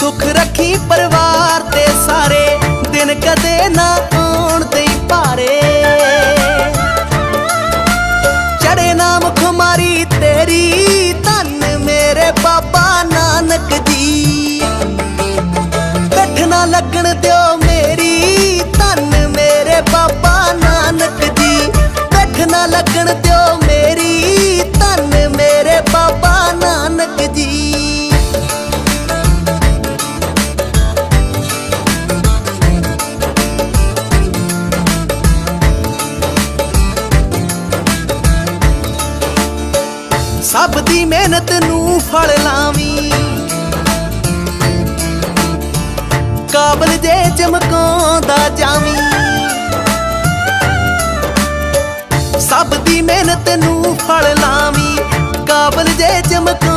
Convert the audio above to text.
ਸੁਖ ਰੱਖੀ ਪਰਿਵਾਰ ਤੇ ਸਾਰੇ, ਦਿਨ ਕਦੇ ਨਾ ਆਉਣ ਦੇਈ ਭਾਰੇ। ਚੜੇ ਨਾਮ ਖੁਮਾਰੀ ਤੇਰੀ, ਧੰਨ ਮੇਰੇ ਬਾਬਾ ਨਾਨਕ ਜੀ। ਕੱਠ ਨਾ ਲੱਗਣ ਦਿਓ ਮੇਰੀ, ਧੰਨ ਮੇਰੇ ਬਾਬਾ ਨਾਨਕ ਜੀ। ਕੱਠ ਨਾ ਲੱਗਣ ਦਿਓ ਸਭ ਦੀ ਮਿਹਨਤ ਨੂੰ ਫਲ ਲਾਵੀਂ। ਕਾਬਲ ਜੇ ਚਮਕਾਉਂਦਾ ਜਾਵੀਂ। ਸਭ ਦੀ ਮਿਹਨਤ ਨੂੰ ਫਲ ਲਾਵੀਂ। ਕਾਬਲ ਜੇ ਚਮਕਾਉਂਦਾ